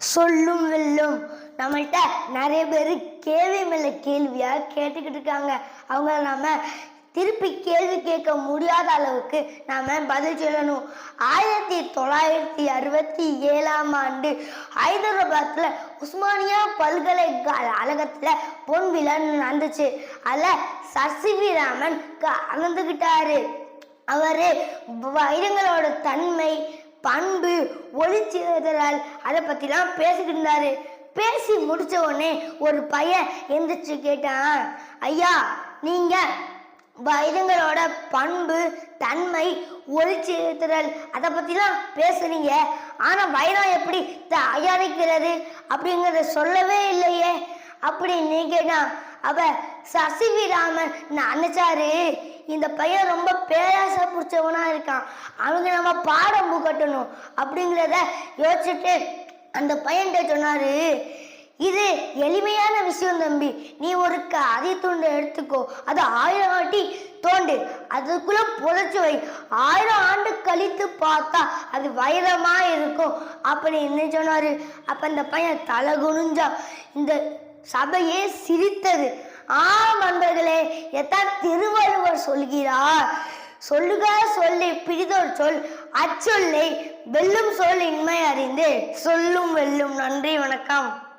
சொல்லும் வெல்லும். நம்மள்கிட்ட நிறைய பேர் கேள்வி மேல கேள்வியா கேட்டுக்கிட்டு இருக்காங்க. அவங்க நாம திருப்பி கேள்வி கேட்க முடியாத அளவுக்கு நாம பதில் சொல்லணும். ஆயிரத்தி தொள்ளாயிரத்தி அறுபத்தி ஏழாம் ஆண்டு ஹைதராபாத்ல உஸ்மானியா பல்கலைக்கழகத்துல பொன் விழா நடந்துச்சு. அதில் சசிவி ராமன் கலந்துக்கிட்டாரு அவரு வைரங்களோட தன்மை பண்பு ஒளிச்சிதறல். அதை பற்றிலாம் பேசிக்கிட்டு இருந்தாரு. பேசி முடிச்ச உடனே ஒரு பையன் எந்திரிச்சு கேட்டான் ஐயா நீங்க வைரங்களோட பண்பு தன்மை ஒளிச்சிதறல் அதை பற்றிலாம் பேசுறீங்க ஆனால் வைரம் எப்படி தயாரிக்கிறது? அப்படிங்கிறத சொல்லவே இல்லையே. அப்படின்னு கேட்டான் அவ சசிவிராமன். நினைச்சாரு இந்த பையன் ரொம்ப பேராசை பிடிச்சவனா இருக்கான். அவனுக்கு நம்ம பாடம் கட்டணும் அப்படிங்கிறத யோசிச்சுட்டு அந்த பையன்கிட்ட சொன்னாரு இது எளிமையான விஷயம் தம்பி. நீ ஒரு கதை துண்டை எடுத்துக்கோ. அது ஆயிரம் வாட்டி தோண்டு. அதுக்குள்ள புதைச்சு வை. ஆயிரம் ஆண்டு கழித்து பார்த்தா அது வைரமா இருக்கும். அப்படின்னு சொன்னாரு? அப்ப அந்த பையன் தலை குனிஞ்சா. இந்த சபையே சிரித்தது. ஆம் அன்பர்களே எத்தான் திருவள்ளுவர் சொல்கிறார்? சொல்லுக சொல்லி பிடிதோர் சொல் அச்சொல்லை வெல்லும் சொல் இன்மை அறிந்து சொல்லும் வெல்லும் நன்றி வணக்கம்.